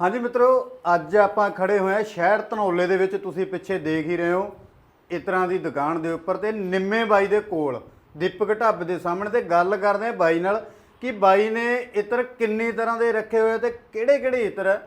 ਹਾਂਜੀ ਮਿੱਤਰੋ, ਅੱਜ ਆਪਾਂ ਖੜੇ ਹੋਏ ਆ ਸ਼ਹਿਰ ਧਨੌਲੇ ਦੇ ਵਿੱਚ। ਤੁਸੀਂ ਪਿੱਛੇ ਦੇਖ ਹੀ ਰਹੇ ਹੋ, ਇਸ ਤਰ੍ਹਾਂ ਦੀ ਦੁਕਾਨ ਦੇ ਉੱਪਰ ਤੇ ਨਿੰਮੇ ਬਾਈ ਦੇ ਕੋਲ, ਦੀਪਕ ਢਾਬੇ ਦੇ ਸਾਹਮਣੇ ਤੇ ਗੱਲ ਕਰਦੇ ਆ ਬਾਈ ਨਾਲ ਕਿ ਬਾਈ ਨੇ ਇਤਰ ਕਿੰਨੀ ਤਰ੍ਹਾਂ ਦੇ ਰੱਖੇ ਹੋਏ ਆ ਤੇ ਕਿਹੜੇ ਕਿਹੜੇ ਇਤਰ ਆ।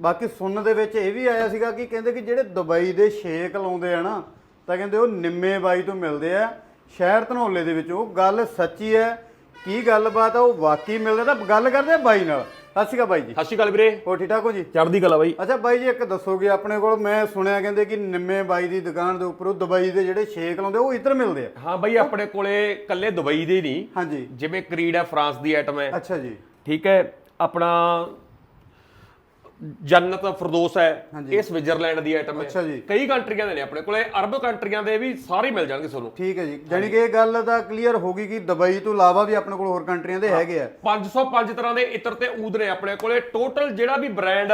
ਬਾਕੀ ਸੁਣਨ ਦੇ ਵਿੱਚ ਇਹ ਵੀ ਆਇਆ ਸੀਗਾ ਕਿ ਕਹਿੰਦੇ ਕਿ ਜਿਹੜੇ ਦੁਬਈ ਦੇ ਸ਼ੇਕ ਲਾਉਂਦੇ ਆ ਨਾ, ਤਾਂ ਕਹਿੰਦੇ ਉਹ ਨਿੰਮੇ ਬਾਈ ਤੋਂ ਮਿਲਦੇ ਆ। ਸ਼ਹਿਰ ਧਨੌਲੇ ਦੇ ਵਿੱਚ ਉਹ ਗੱਲ ਸੱਚੀ ਹੈ, ਕੀ ਗੱਲਬਾਤ ਆ, ਉਹ ਵਾਕਈ ਮਿਲਦਾ ਤਾਂ ਗੱਲ ਕਰਦੇ ਆ ਬਾਈ ਨਾਲ। ਸਤਿ ਸ਼੍ਰੀ ਅਕਾਲ ਬਾਈ ਜੀ। ਸਤਿ ਸ਼੍ਰੀ ਅਕਾਲ ਵੀਰੇ। ਹੋ ਠੀਕ ਠਾਕ ਹੋ ਜੀ? ਚੜ੍ਹਦੀ ਕਲਾ ਬਾਈ। ਅੱਛਾ ਬਾਈ ਜੀ ਇੱਕ ਦੱਸੋਗੇ ਆਪਣੇ ਕੋਲ ਮੈਂ ਸੁਣਿਆ ਕਹਿੰਦੇ ਕਿ ਨਿੰਮੇ ਬਾਈ ਦੀ ਦੁਕਾਨ ਦੇ ਉੱਪਰ ਉਹ ਦੁਬਈ ਦੇ ਜਿਹੜੇ ਸ਼ੇਕ ਲਾਉਂਦੇ ਉਹ ਇੱਧਰ ਮਿਲਦੇ ਆ। ਹਾਂ ਬਾਈ ਆਪਣੇ ਕੋਲੇ ਕੱਲੇ ਦੁਬਈ ਦੇ ਨਹੀਂ। ਹਾਂਜੀ। ਜਿਵੇਂ ਕਰੀਡ ਹੈ ਫਰਾਂਸ ਦੀ ਆਈਟਮ ਹੈ। ਅੱਛਾ ਜੀ। ਠੀਕ ਹੈ ਆਪਣਾ ਜੰਨਤ ਫਰਦੋਸ ਹੈ। ਇਹ ਸਵਿਟਜ਼ਰਲੈਂਡ ਦੀ ਆਈਟਮ। ਹੈ। ਕਈ ਕੰਟਰੀਆਂ ਦੇ ਨੇ ਆਪਣੇ ਕੋਲੇ ਅਰਬ ਕੰਟਰੀਆਂ ਦੇ ਵੀ ਸਾਰੇ ਮਿਲ ਜਾਣਗੇ ਤੁਹਾਨੂੰ। ਠੀਕ ਹੈ ਜੀ। ਜਾਨੀ ਕਿ ਇਹ ਗੱਲ ਤਾਂ ਕਲੀਅਰ ਹੋ ਗਈ ਕਿ ਦੁਬਈ ਤੋਂ ਇਲਾਵਾ ਵੀ ਆਪਣੇ ਕੋਲ ਹੋਰ ਕੰਟਰੀਆਂ ਦੇ ਹੈਗੇ ਆ। 505 ਤਰ੍ਹਾਂ ਦੇ ਇਤਰ ਤੇ ਊਦ ਨੇ ਆਪਣੇ ਕੋਲੇ। ਟੋਟਲ ਜਿਹੜਾ ਵੀ ਬ੍ਰਾਂਡ।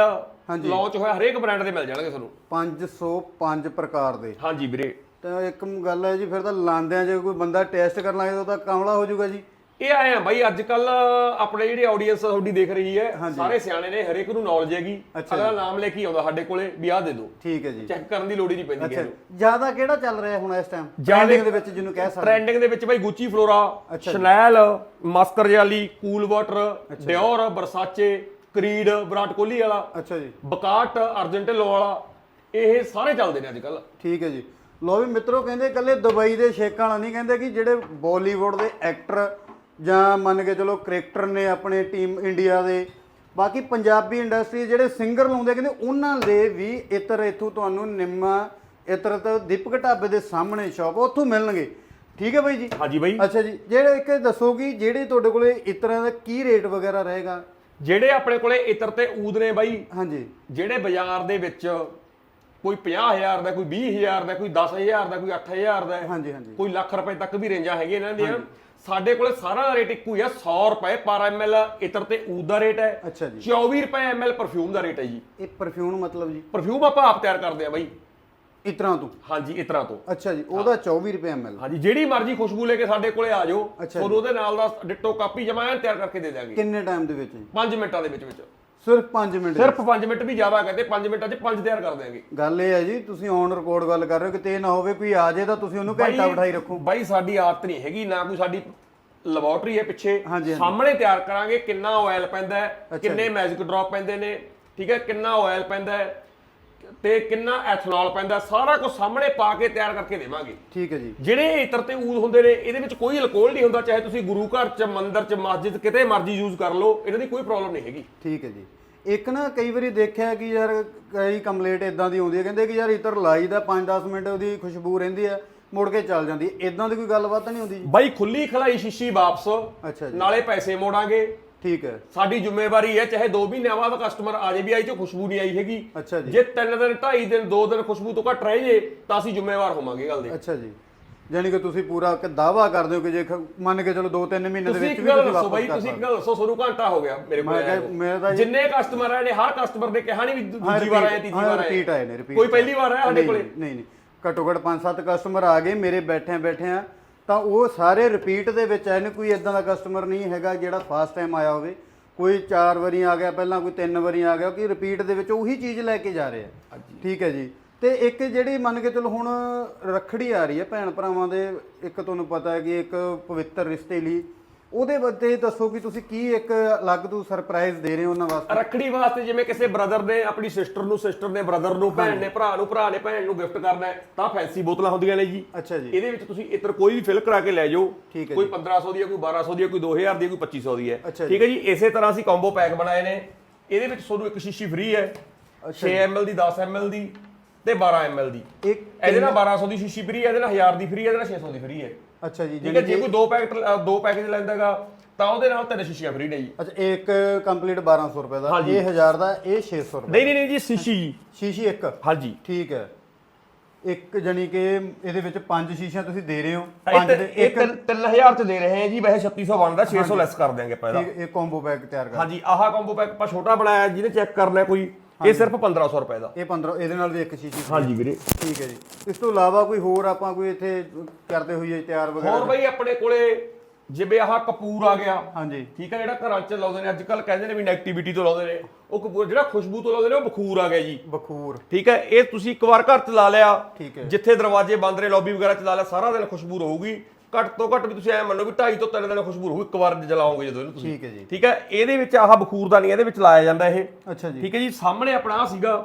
ਲਾਂਚ ਹੋਇਆ ਹਰੇਕ ਬ੍ਰਾਂਡ ਦੇ ਮਿਲ ਜਾਣਗੇ ਤੁਹਾਨੂੰ। 505 ਪ੍ਰਕਾਰ ਦੇ। ਹਾਂਜੀ ਵੀਰੇ। ਤਾਂ ਇੱਕ ਗੱਲ ਹੈ ਜੀ ਫਿਰ ਤਾਂ ਲਾਂਦਿਆਂ ਜੇ ਕੋਈ ਬੰਦਾ ਟੈਸਟ ਕਰਨ ਲੱਗੇ ਤਾਂ ਕਮਲਾ ਹੋ ਜਾਊਗਾ ਜੀ। ਇਹ ਆਏ ਆ ਬਾਈ ਅੱਜ ਕੱਲ ਆਪਣੇ ਜਿਹੜੀ ਆਡੀਅנס ਤੁਹਾਡੀ ਦੇਖ ਰਹੀ ਹੈ ਸਾਰੇ ਸਿਆਣੇ ਨੇ ਹਰੇਕ ਨੂੰ ਨੌਲੇਜ ਹੈਗੀ। ਅਗਲਾ ਨਾਮ ਲੈ ਕੇ ਆਉਂਦਾ ਸਾਡੇ ਕੋਲੇ ਵੀ ਆਹ ਦੇ ਦਿਓ। ਠੀਕ ਹੈ ਜੀ। ਚੈੱਕ ਕਰਨ ਦੀ ਲੋੜ ਹੀ ਨਹੀਂ ਪੈਂਦੀ ਨੂੰ। ਜ਼ਿਆਦਾ ਕਿਹੜਾ ਚੱਲ ਰਿਹਾ ਹੁਣ ਇਸ ਟਾਈਮ ਟ੍ਰੈਂਡਿੰਗ ਦੇ ਵਿੱਚ ਜਿਹਨੂੰ ਕਹਿ ਸਕਦੇ। ਟ੍ਰੈਂਡਿੰਗ ਦੇ ਵਿੱਚ ਬਾਈ ਗੁੱਚੀ ਫਲੋਰਾ। ਸ਼ਨੈਲ ਮਾਸਕਰ ਜਾਲੀ Cool Water Dior Versace Creed Virat Kohli ਵਾਲਾ ਅੱਛਾ ਜੀ। ਬਕਾਟ ਅਰਜੈਂਟਿਨੋ ਵਾਲਾ ਇਹ ਸਾਰੇ ਚੱਲਦੇ ਨੇ ਅੱਜ ਕੱਲ ਠੀਕ ਹੈ ਜੀ। ਲੋ ਵੀ ਮਿੱਤਰੋ ਕਹਿੰਦੇ ਇਕੱਲੇ ਦੁਬਈ ਦੇ ਸ਼ੇਕਾਂ ਵਾਲਾ ਨਹੀਂ ਕਹਿੰਦੇ ਕਿ ਜਿਹੜੇ ਬਾਲੀਵੁੱਡ ਦੇ ਐਕਟਰ ਜਾਂ ਮੰਨ ਕੇ ਚਲੋ ਕ੍ਰਿਕਟਰ ਨੇ ਆਪਣੇ ਟੀਮ ਇੰਡੀਆ ਦੇ ਬਾਕੀ ਪੰਜਾਬੀ ਇੰਡਸਟਰੀ ਜਿਹੜੇ ਸਿੰਗਰ ਲਾਉਂਦੇ ਕਹਿੰਦੇ ਉਹਨਾਂ ਦੇ ਵੀ ਇਤਰ ਇਥੋਂ ਤੁਹਾਨੂੰ ਨਿੰਮਾ ਇਤਰ ਤੇ ਦੀਪਕ ਢਾਬੇ ਦੇ ਸਾਹਮਣੇ ਸ਼ਾਪ ਉੱਥੋਂ ਮਿਲਣਗੇ। ਠੀਕ ਹੈ ਬਾਈ ਜੀ? ਹਾਂਜੀ ਬਾਈ। ਅੱਛਾ ਜੀ ਜਿਹੜੇ ਇੱਕ ਦੱਸੋ ਕਿ ਜਿਹੜੇ ਤੁਹਾਡੇ ਕੋਲੇ ਇਤਰਾਂ ਦਾ ਕੀ ਰੇਟ ਵਗੈਰਾ ਰਹੇਗਾ? ਜਿਹੜੇ ਆਪਣੇ ਕੋਲੇ ਇਤਰ ਤੇ ਊਦ ਨੇ ਬਾਈ ਹਾਂਜੀ। ਜਿਹੜੇ ਬਾਜ਼ਾਰ ਦੇ ਵਿੱਚ ਕੋਈ 50000 ਦਾ ਕੋਈ 20000 ਦਾ ਕੋਈ 10000 ਦਾ ਕੋਈ 8000 ਦਾ ਹਾਂਜੀ ਹਾਂਜੀ। ਕੋਈ ਲੱਖ ਰੁਪਏ ਤੱਕ ਵੀ ਰੇਂਜਾਂ ਹੈਗੀਆਂ ਇਹਨਾਂ ਦੀਆਂ ਸਾਡੇ ਕੋਲੇ ਸਾਰਾ ਰੇਟ ਇੱਕੋ ਹੀ ਆ 100 ਰੁਪਏ ਪਰ ਐਮਐਲ ਇਤਰ ਤੇ ਊਦ ਦਾ ਰੇਟ ਹੈ। ਅੱਛਾ ਜੀ। 24 ਰੁਪਏ ਐਮਐਲ ਪਰਫਿਊਮ ਦਾ ਰੇਟ ਹੈ ਜੀ। ਇਹ ਪਰਫਿਊਮ ਮਤਲਬ ਜੀ? ਪਰਫਿਊਮ ਆਪਾਂ ਆਪ ਤਿਆਰ ਕਰਦੇ ਆ ਬਾਈ। ਇਤਰਾਂ ਤੋਂ? ਹਾਂਜੀ ਇਤਰਾਂ ਤੋਂ। ਅੱਛਾ ਜੀ ਉਹਦਾ 24 ਰੁਪਏ ml ਹਾਂਜੀ ਜਿਹੜੀ ਮਰਜ਼ੀ ਖੁਸ਼ਬੂ ਲੈ ਕੇ ਸਾਡੇ ਕੋਲੇ ਆ ਜਾਓ। ਤੁਹਾਨੂੰ ਉਹਦੇ ਨਾਲ ਦਾ ਡਿਟੋ ਕਾਪੀ ਜਮਾ ਤਿਆਰ ਕਰਕੇ ਦੇ ਦਿਆਂਗੇ। ਕਿੰਨੇ ਟਾਈਮ ਦੇ ਵਿੱਚ ਜੀ? 5 ਮਿੰਟਾਂ ਦੇ ਵਿੱਚ ਵਿੱਚ। ਸਿਰਫ 5 ਮਿੰਟ ਸਿਰਫ 5 ਮਿੰਟ ਵੀ ਜ਼ਿਆਦਾ ਕਹਿੰਦੇ 5 ਮਿੰਟਾਂ 'ਚ 5 ਤਿਆਰ ਕਰ ਦਿਆਂਗੇ। ਗੱਲ ਇਹ ਹੈ ਜੀ ਤੁਸੀਂ ਔਨ ਰਿਕਾਰਡ ਗੱਲ ਕਰ ਰਹੇ ਹੋ ਕਿਤੇ ਨਾ ਹੋਵੇ ਕੋਈ ਆ ਜਾਏ ਤਾਂ ਤੁਸੀਂ ਉਹਨੂੰ ਘੰਟਾ ਬਿਠਾਈ ਰੱਖੋ। ਬਾਈ ਸਾਡੀ ਆਦਤ ਨਹੀਂ ਹੈਗੀ ਨਾ ਕੋਈ ਸਾਡੀ ਲੈਬੋਰਟਰੀ ਹੈ ਪਿੱਛੇ। ਸਾਹਮਣੇ ਤਿਆਰ ਕਰਾਂਗੇ ਕਿੰਨਾ ਆਇਲ ਪੈਂਦਾ ਹੈ ਕਿੰਨੇ ਮੈਜਿਕ ਡ੍ਰੌਪ ਪੈਂਦੇ ਨੇ ਠੀਕ ਹੈ ਕਿੰਨਾ ਆਇਲ ਪੈਂਦਾ ਹੈ। ਤੇ ਕਿੰਨਾ ਐਥਨੋਲ ਪੈਂਦਾ ਸਾਰਾ ਕੁਝ ਸਾਹਮਣੇ ਪਾ ਕੇ ਤਿਆਰ ਕਰਕੇ ਦੇਵਾਂਗੇ। ਠੀਕ ਹੈ ਜੀ। ਜਿਹੜੇ ਇਤਰ ਤੇ ਊਦ ਹੁੰਦੇ ਨੇ ਇਹਦੇ ਵਿੱਚ ਕੋਈ ਅਲਕੋਹਲ ਨਹੀਂ ਹੁੰਦਾ ਚਾਹੇ ਤੁਸੀਂ ਗੁਰੂ ਘਰ ਚ ਮੰਦਿਰ ਚ ਮਸਜਿਦ ਕਿਤੇ ਮਰਜ਼ੀ ਯੂਜ਼ ਕਰ ਲਓ ਇਹਨਾਂ ਦੀ ਕੋਈ ਪ੍ਰੋਬਲਮ ਨਹੀਂ ਹੈਗੀ। ਠੀਕ ਹੈ ਜੀ। ਇੱਕ ਨਾ ਕਈ ਵਾਰੀ ਦੇਖਿਆ ਕਿ ਯਾਰ ਕਈ ਕੰਪਲੇਂਟ ਇਦਾਂ ਦੀ ਆਉਂਦੀ ਹੈ ਕਹਿੰਦੇ ਕਿ ਯਾਰ ਇਤਰ ਲਾਈ ਦਾ 5-10 ਮਿੰਟ ਉਹਦੀ ਖੁਸ਼ਬੂ ਰਹਿੰਦੀ ਹੈ ਮੁੜ ਕੇ ਚੱਲ ਜਾਂਦੀ ਇਦਾਂ ਦੀ ਕੋਈ ਗੱਲਬਾਤ ਨਹੀਂ ਹੁੰਦੀ ਬਾਈ ਖੁੱਲੀ ਖਲਾਈ ਸ਼ੀਸ਼ੀ ਵਾਪਸ ਅੱਛਾ ਜੀ। ਨਾਲੇ ਪੈਸੇ ਮੋੜਾਂਗੇ। ਠੀਕ ਹੈ। ਸਾਡੀ ਜ਼ਿੰਮੇਵਾਰੀ ਹੈ ਚਾਹੇ 2 ਮਹੀਨਿਆਂ ਬਾਅਦ ਕਸਟਮਰ ਆ ਜੇ ਵੀ ਆਈ ਚ ਖੁਸ਼ਬੂ ਨਹੀਂ ਆਈ ਹੈਗੀ। ਅੱਛਾ ਜੀ। ਜੇ 3 ਦਿਨ 2.5 ਦਿਨ 2 ਦਿਨ ਖੁਸ਼ਬੂ ਤੋਂ ਘੱਟ ਰਹਿ ਜੇ ਤਾਂ ਅਸੀਂ ਜ਼ਿੰਮੇਵਾਰ ਹੋਵਾਂਗੇ ਗੱਲ ਦੇ। ਅੱਛਾ ਜੀ। ਯਾਨੀ ਕਿ ਤੁਸੀਂ ਪੂਰਾ ਇੱਕ ਦਾਵਾ ਕਰਦੇ ਹੋ ਕਿ ਜੇ ਮੰਨ ਕੇ ਚਲੋ 2-3 ਮਹੀਨੇ ਦੇ ਵਿੱਚ ਵੀ ਤੁਸੀਂ ਦੱਸੋ ਵਾਪਸ ਬਾਈ ਤੁਸੀਂ ਇੱਕ ਗੱਲ ਦੱਸੋ ਤੁਹਾਨੂੰ ਘੰਟਾ ਹੋ ਗਿਆ ਮੇਰੇ ਕੋਲ ਤਾਂ ਜਿੰਨੇ ਕਸਟਮਰ ਆਏ ਨੇ ਹਰ ਕਸਟਮਰ ਨੇ ਕਿਹਾ ਨਹੀਂ ਵੀ ਦੂਜੀ ਵਾਰ ਆਏ ਤੀਜੀ ਵਾਰ ਆਏ। repeat ਆਏ ਨੇ repeat ਕੋਈ ਪਹਿਲੀ ਵਾਰ ਆਇਆ ਸਾਡੇ ਕੋਲੇ? ਨਹੀਂ ਨਹੀਂ ਘੱਟੋ ਘੱਟ 5-7 ਕਸਟਮਰ ਆ ਗਏ ਮੇਰੇ ਬੈਠੇ ਬੈਠੇ ਆ ਤਾਂ ਉਹ ਸਾਰੇ ਰਿਪੀਟ ਦੇ ਵਿੱਚ ਆਏ ਨੇ ਕੋਈ ਇਦਾਂ ਦਾ ਕਸਟਮਰ ਨਹੀਂ ਹੈਗਾ ਜਿਹੜਾ ਫਸਟ ਟਾਈਮ ਆਇਆ ਹੋਵੇ। ਕੋਈ 4 ਵਾਰੀ ਆ ਗਿਆ ਪਹਿਲਾਂ ਕੋਈ 3 ਵਾਰੀ ਆ ਗਿਆ ਕਿ ਰਿਪੀਟ ਦੇ ਵਿੱਚ ਉਹੀ ਚੀਜ਼ ਲੈ ਕੇ ਜਾ ਰਹੇ ਆ। ਠੀਕ ਹੈ ਜੀ। ਤੇ ਇੱਕ ਜਿਹੜੀ ਮੰਨ ਕੇ ਚਲੋ ਹੁਣ ਰੱਖੜੀ ਆ ਰਹੀ ਹੈ ਭੈਣ ਭਰਾਵਾਂ ਦੇ ਇੱਕ ਤੁਹਾਨੂੰ ਪਤਾ ਹੈ ਕਿ ਇੱਕ ਪਵਿੱਤਰ ਰਿਸ਼ਤੇ ਲਈ ਉਹਦੇ ਬਾਰੇ ਦੱਸੋ ਕਿ ਤੁਸੀਂ ਕੀ ਇੱਕ ਅਲੱਗ ਤੋਂ ਸਰਪ੍ਰਾਈਜ਼ ਦੇ ਰਹੇ ਹੋ ਉਹਨਾਂ ਵਾਸਤੇ? ਰੱਖੜੀ ਵਾਸਤੇ ਜਿਵੇਂ ਕਿਸੇ ਬ੍ਰਦਰ ਨੇ ਆਪਣੀ ਸਿਸਟਰ ਨੂੰ ਸਿਸਟਰ ਨੇ ਬ੍ਰਦਰ ਨੂੰ ਭੈਣ ਨੇ ਭਰਾ ਨੂੰ ਭਰਾ ਨੇ ਭੈਣ ਨੂੰ ਗਿਫਟ ਕਰਨਾ ਹੈ ਤਾਂ ਫੈਂਸੀ ਬੋਤਲਾਂ ਹੁੰਦੀਆਂ ਨੇ ਜੀ। ਅੱਛਾ ਜੀ। ਇਹਦੇ ਵਿੱਚ ਤੁਸੀਂ ਇਤਰ ਕੋਈ ਵੀ ਫਿਲ ਕਰਾ ਕੇ ਲੈ ਜਾਓ। ਕੋਈ 1500 ਦੀ ਹੈ ਕੋਈ 1200 ਦੀ ਹੈ ਕੋਈ 2000 ਦੀ ਹੈ ਕੋਈ 2500 ਦੀ ਹੈ। ਠੀਕ ਹੈ ਜੀ ਇਸੇ ਤਰ੍ਹਾਂ ਅਸੀਂ ਕੰਬੋ ਪੈਕ ਬਣਾਏ ਨੇ। ਇਹਦੇ ਵਿੱਚ ਤੁਹਾਨੂੰ ਇੱਕ ਸ਼ੀਸ਼ੀ ਫ੍ਰੀ ਹੈ। 6 ml ਦੀ 10 ml ਦੀ ਤੇ 12 ml ਦੀ। ਇੱਕ ਇਹਦੇ ਨਾਲ 1200 ਦੀ ਸ਼ੀਸ਼ੀ ਫ੍ਰੀ ਹੈ ਇਹਦੇ ਨਾਲ 1000 ਦੀ ਫ੍ਰੀ ਹੈ ਇਹਦੇ ਨਾਲ 600 ਦੀ ਫ੍ਰੀ ਹੈ। ਅੱਛਾ ਜੀ ਠੀਕ ਹੈ ਜੇ ਕੋਈ ਦੋ ਪੈਕਟ ਦੋ ਪੈਕੇਜ ਲੈਂਦਾਗਾ ਤਾਂ ਉਹਦੇ ਨਾਲ ਤਿੰਨ ਸ਼ੀਸ਼ੀਆਂ ਫ੍ਰੀ ਨੇ ਜੀ। ਅੱਛਾ ਇੱਕ ਕੰਪਲੀਟ 1200 ਰੁਪਏ ਦਾ। ਇਹ 1000 ਦਾ ਇਹ 600 ਰੁਪਏ ਨਹੀਂ ਨਹੀਂ ਨਹੀਂ ਜੀ ਸ਼ੀਸ਼ੀ। ਜੀ ਸ਼ੀਸ਼ੀ ਇੱਕ। ਹਾਂਜੀ। ਠੀਕ ਹੈ। ਇੱਕ ਜਾਨੀ ਕਿ ਇਹਦੇ ਵਿੱਚ ਪੰਜ ਸ਼ੀਸ਼ੀਆਂ ਤੁਸੀਂ ਦੇ ਰਹੇ ਹੋ। ਪੰਜ ਦੇ ਇਹ 3000 ਚ ਦੇ ਰਹੇ ਹਾਂ ਜੀ ਵੈਸੇ 3600 ਬਣਦਾ 600 ਲੈਸ ਕਰ ਦਿਆਂਗੇ ਇਹਦਾ। ਠੀਕ ਇਹ ਕੰਬੋ ਪੈਕ ਤਿਆਰ ਕਰ। ਹਾਂਜੀ ਆਹ ਕੰਬੋ ਪੈਕ ਆਪਾਂ ਛੋਟਾ ਬਣਾਇਆ ਜਿਹਨੇ ਚੈੱਕ ਕਰਨਾ ਕੋਈ ਇਹ ਸਿਰਫ 1500 ਰੁਪਏ ਦਾ। ਇਹ 15 ਇਹਦੇ ਨਾਲ ਵੀ ਇੱਕ ਸ਼ੀਸ਼ੀ ਹਾਂਜੀ ਵੀਰੇ। ਠੀਕ ਹੈ ਜੀ। ਇਸ ਤੋਂ ਇਲਾਵਾ ਕੋਈ ਹੋਰ ਆਪਾਂ ਕੋਈ ਇੱਥੇ ਕਰਦੇ ਹੋਈਏ ਤਿਆਰ ਵਗੈਰਾ? ਹੋਰ ਬਈ ਆਪਣੇ ਕੋਲੇ ਜਿਵੇਂ ਆਹ ਕਪੂਰ ਆ ਗਿਆ। ਹਾਂਜੀ। ਠੀਕ ਹੈ ਜਿਹੜਾ ਘਰਾਂ 'ਚ ਲਾਉਂਦੇ ਨੇ ਅੱਜ ਕੱਲ ਕਹਿੰਦੇ ਨੇ ਵੀ ਨੈਗੇਟਿਵਿਟੀ ਤੋਂ ਲਾਉਂਦੇ ਨੇ। ਉਹ ਕਪੂਰ ਜਿਹੜਾ ਖੁਸ਼ਬੂ ਤੋਂ ਲਾਉਂਦੇ ਨੇ ਉਹ ਬਖੂਰ ਆ ਗਿਆ ਜੀ। ਬਖੂਰ। ਠੀਕ ਹੈ ਇਹ ਤੁਸੀਂ ਇੱਕ ਵਾਰ ਘਰ 'ਚ ਲਾ ਲਿਆ। ਠੀਕ ਹੈ। ਜਿੱਥੇ ਦਰਵਾਜ਼ੇ ਬੰਦ ਨੇ ਲੌਬੀ ਵਗੈਰਾ 'ਚ ਲਾ ਲਿਆ ਸਾਰਾ ਦਿਨ ਖੁਸ਼ਬੂ ਰਹੂਗੀ। ਘੱਟ ਤੋਂ ਘੱਟ ਵੀ ਤੁਸੀਂ ਐ ਮੰਨੋ ਵੀ 2.5 ਤੋਂ 3 ਦਿਨ ਖੁਸ਼ਬੂ ਰਹੂ ਇੱਕ ਵਾਰ ਜਲਾਓਗੇ ਜਦੋਂ ਇਹਨੂੰ ਤੁਸੀਂ। ਠੀਕ ਹੈ ਜੀ। ਠੀਕ ਹੈ? ਇਹਦੇ ਵਿੱਚ ਆਹ ਬਖੂਰਦਾਨੀ ਇਹਦੇ ਵਿੱਚ ਲਾਇਆ ਜਾਂਦਾ ਇਹ। ਅੱਛਾ ਜੀ। ਠੀਕ ਹੈ ਜੀ? ਸਾਹਮਣੇ ਆਪਣਾ ਸੀਗਾ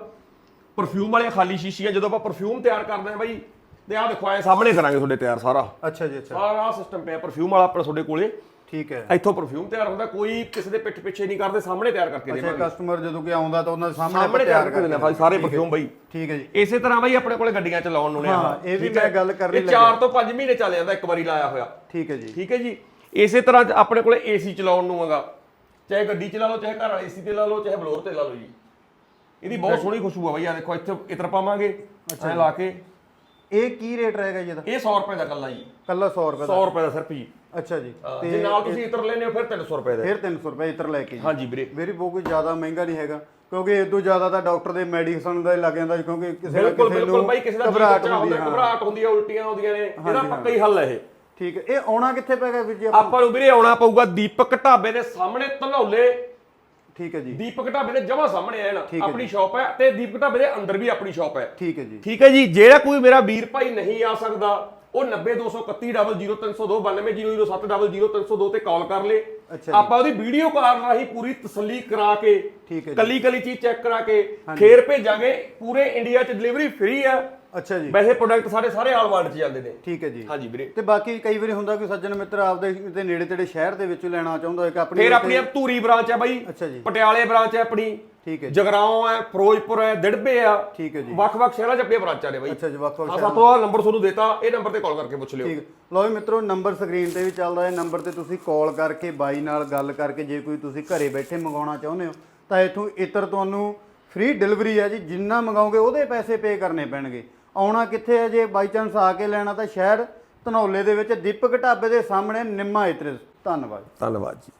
ਪਰਫਿਊਮ ਵਾਲੀਆਂ ਖਾਲੀ ਸ਼ੀਸ਼ੀਆਂ ਜਦੋਂ ਆਪਾਂ ਪਰਫਿਊਮ ਤਿਆਰ ਕਰਦੇ ਹਾਂ ਬਾਈ ਤੇ ਆਹ ਦੇਖੋ ਐ ਸਾਹਮਣੇ ਕਰਾਂਗੇ ਤੁਹਾਡੇ ਤਿਆਰ ਸਾਰਾ। ਅੱਛਾ ਜੀ ਅੱਛਾ। ਸਾਰਾ ਸਿਸਟਮ ਪਿਆ ਪਰਫਿਊਮ ਵਾਲਾ ਆਪਣਾ ਤੁਹਾਡੇ ਕੋਲੇ। ਠੀਕ ਹੈ। ਇੱਥੋਂ ਪਰਫਿਊਮ ਤਿਆਰ ਹੁੰਦਾ ਕੋਈ ਕਿਸੇ ਦੇ ਪਿੱਠ ਪਿੱਛੇ ਨਹੀਂ ਕਰਦੇ ਸਾਹਮਣੇ ਤਿਆਰ ਕਰਕੇ ਅੱਛਾ ਦੇਵਾਂਗੇ। ਕਸਟਮਰ ਜਦੋਂ ਕਿ ਆਉਂਦਾ ਤਾਂ ਉਹਨਾਂ ਦੇ ਸਾਹਮਣੇ ਸਾਹਮਣੇ ਤਿਆਰ ਕਰਕੇ ਦੇਣਾ। ਭਾਈ ਸਾਰੇ ਪਰਫਿਊਮ ਬਾਈ। ਠੀਕ ਹੈ ਜੀ। ਇਸੇ ਤਰ੍ਹਾਂ ਬਾਈ ਆਪਣੇ ਕੋਲੇ ਗੱਡੀਆਂ ਚ ਲਾਉਣ ਨੂੰ ਨੇ ਹਾਂ, ਇਹ ਵੀ? ਮੈਂ ਗੱਲ ਕਰਨੀ ਇਹ 4 ਤੋਂ 5 ਮਹੀਨੇ ਚੱਲ ਜਾਂਦਾ ਇੱਕ ਵਾਰੀ ਲਾਇਆ ਹੋਇਆ। ਠੀਕ ਹੈ ਜੀ। ਠੀਕ ਹੈ ਜੀ? ਇਸੇ ਤਰ੍ਹਾਂ ਆਪਣੇ ਕੋਲੇ ਏਸੀ ਚਲਾਉਣ ਨੂੰ ਹੈਗਾ। ਚਾਹੇ ਗੱਡੀ ਚ ਲਾ ਲਓ ਚਾਹੇ ਘਰ ਵਾਲੇ ਏਸੀ ਤੇ ਲਾ ਲਓ ਚਾਹੇ ਬਲੋਰ ਤੇ ਲਾ ਲਓ ਜੀ। ਇਹਦੀ ਬਹੁਤ ਸੋਹਣੀ ਖੁਸ਼ਬੂ ਆ ਬਾਈ ਆ ਦੇਖੋ ਇੱਥੇ ਇਤਰ ਪਾਵਾਂਗੇ ਐ ਲਾ ਕੇ। ਇਹ ਕੀ ਰੇਟ ਰਹੇਗਾ ਜੀ ਇਹਦਾ? ਇਹ 100 ਰੁਪਏ ਦਾ ਕੱਲਾ ਜੀ। ਕੱਲਾ 100 ਰੁਪਏ ਦਾ। 100 ਰੁਪਏ ਦਾ ਸਿਰਫ ਜੀ। ਅੱਛਾ ਜੀ। ਹਾਂ, ਜੇ ਨਾਲ ਤੁਸੀਂ ਇਤਰ ਲੈਨੇ ਹੋ ਫਿਰ 300 ਰੁਪਏ ਦਾ। ਫਿਰ 300 ਰੁਪਏ ਇਤਰ ਲੈ ਕੇ ਜੀ। ਹਾਂਜੀ ਵੀਰੇ। ਮੇਰੀ ਬਹੁਤ ਕੋਈ ਜ਼ਿਆਦਾ ਮਹਿੰਗਾ ਨਹੀਂ ਹੈਗਾ ਕਿਉਂਕਿ ਇਹ ਤੋਂ ਜ਼ਿਆਦਾ ਤਾਂ ਡਾਕਟਰ ਦੇ ਮੈਡੀਸਨ ਦਾ ਹੀ ਲੱਗ ਜਾਂਦਾ ਜੀ, ਕਿਉਂਕਿ ਕਿਸੇ ਨਾ ਬਿਲਕੁਲ ਕਿਸੇ ਬਿਲਕੁਲ ਨੂੰ ਬਾਈ ਕਿਸੇ ਦਾ ਘਬਰਾਹਟ ਹੁੰਦਾ ਹੈ ਘਬਰਾਹਟ ਹੁੰਦੀ ਹੈ ਉਲਟੀਆਂ ਆਉਂਦੀਆਂ ਨੇ ਇਹਦਾ ਪੱਕਾ ਹੀ ਹੱਲ ਹੈ ਇਹ। ਠੀਕ ਹੈ ਇਹ ਆਉਣਾ ਕਿੱਥੇ ਪੈਗਾ ਵੀਰ ਜੀ ਆਪਾਂ ਆਪਾਂ ਨੂੰ ਵੀਰੇ ਆਉਣਾ ਪਊਗਾ ਦੀਪਕ ਢਾਬੇ ਦੇ ਸਾਹਮਣੇ ਧਨੌਲੇ। ਠੀਕ ਹੈ ਜੀ। ਦੀਪਕ ਢਾਬੇ ਦੇ ਜਮਾ ਸਾਹਮਣੇ ਹੈ ਨਾ ਹੈ ਆਪਣੀ ਸ਼ਾਪ ਹੈ ਤੇ ਦੀਪਕ ਢਾਬੇ ਦੇ ਅੰਦਰ ਵੀ ਆਪਣੀ ਸ਼ਾਪ ਹੈ। ਠੀਕ ਹੈ ਜੀ। ਠੀਕ ਹੈ ਜੀ ਜਿਹੜਾ ਕੋਈ ਮੇਰਾ ਵੀਰ ਭਾਈ ਨਹੀਂ ਆ ਸਕਦਾ ਉਹ 90231 9000302 ਤੇ ਕਾਲ ਕਰ ਲੇ। ਆਪਾਂ ਉਹਦੀ ਵੀਡੀਓ ਕਾਲ ਰਾਹੀਂ ਪੂਰੀ ਤਸੱਲੀ ਕਰਾ ਕੇ ਠੀਕ ਹੈ ਜੀ। ਕੱਲੀ ਕੱਲੀ ਚੀਜ਼ ਚੈੱਕ ਕਰਾ ਕੇ ਫੇਰ ਭੇਜਾਂਗੇ ਪੂਰੇ ਇੰਡੀਆ 'ਚ ਡਿਲੀਵਰੀ ਫ੍ਰੀ ਆ ਅੱਛਾ ਜੀ। ਵੈਸੇ ਪ੍ਰੋਡਕਟ ਸਾਡੇ ਸਾਰੇ ਆਲ ਵਰਲਡ 'ਚ ਜਾਂਦੇ ਨੇ। ਠੀਕ ਹੈ ਜੀ। ਹਾਂਜੀ ਵੀਰੇ। ਤੇ ਬਾਕੀ ਕਈ ਵਾਰੀ ਹੁੰਦਾ ਕਿ ਸੱਜਣ ਮਿੱਤਰ ਆਪਦੇ ਤੇ ਨੇੜੇ ਤੇੜੇ ਸ਼ਹਿਰ ਦੇ ਵਿੱਚੋਂ ਲੈਣਾ ਚਾਹੁੰਦਾ ਹੈ ਕਿ ਆਪਣੀ ਫੇਰ ਆਪਣੀ ਧੂਰੀ ਬ੍ਰਾਂਚ ਹੈ ਬਾਈ। ਅੱਛਾ ਜੀ। ਪਟਿਆਲੇ ਬ੍ਰਾਂਚ ਹੈ ਆਪਣੀ। ਠੀਕ ਹੈ ਜਗਰਾਉਂ ਹੈ ਫਿਰੋਜ਼ਪੁਰ ਹੈ ਦਿੜਬੇ ਆ। ਠੀਕ ਹੈ ਜੀ। ਵੱਖ-ਵੱਖ ਸ਼ਹਿਰਾਂ 'ਚ ਆਪਣੀਆਂ ਬ੍ਰਾਂਚਾਂ ਨੇ ਬਾਈ। ਅੱਛਾ ਜੀ ਵੱਖ ਵੱਖ ਆ ਸਭ ਤੋਂ ਆ ਨੰਬਰ ਤੁਹਾਨੂੰ ਦਿੱਤਾ ਇਹ ਨੰਬਰ ਤੇ ਕਾਲ ਕਰਕੇ ਪੁੱਛ ਲਿਓ। ਠੀਕ। ਲਓ ਜੀ ਮਿੱਤਰੋ ਨੰਬਰ ਸਕਰੀਨ ਤੇ ਵੀ ਚੱਲਦਾ ਹੈ। ਨੰਬਰ ਤੇ ਤੁਸੀਂ ਕਾਲ ਕਰਕੇ ਬਾਈ ਨਾਲ ਗੱਲ ਕਰਕੇ ਜੇ ਕੋਈ ਤੁਸੀਂ ਘਰੇ ਬੈਠੇ ਮੰਗਾਉਣਾ ਚਾਹੁੰਦੇ ਹੋ ਤਾਂ ਇਥੋਂ ਇਤਰ ਤੁਹਾਨੂੰ ਫ੍ਰੀ ਡਿਲੀਵਰੀ ਹੈ ਜੀ। ਜਿੰਨਾ ਮੰਗਾਓਗੇ ਉਹਦੇ ਪੈਸੇ ਪੇ ਕਰਨੇ ਪੈਣਗੇ। ਆਉਣਾ ਕਿੱਥੇ ਹੈ ਜੇ ਬਾਈ ਚਾਂਸ ਆ ਕੇ ਲੈਣਾ ਤਾਂ ਸ਼ਹਿਰ ਧਨੌਲੇ ਦੇ ਵਿੱਚ ਦੀਪਕ ਢਾਬੇ ਦੇ ਸਾਹਮਣੇ ਨਿੰਮਾ ਇਤਰ ਧੰਨਵਾਦ। ਧੰਨਵਾਦ ਜੀ।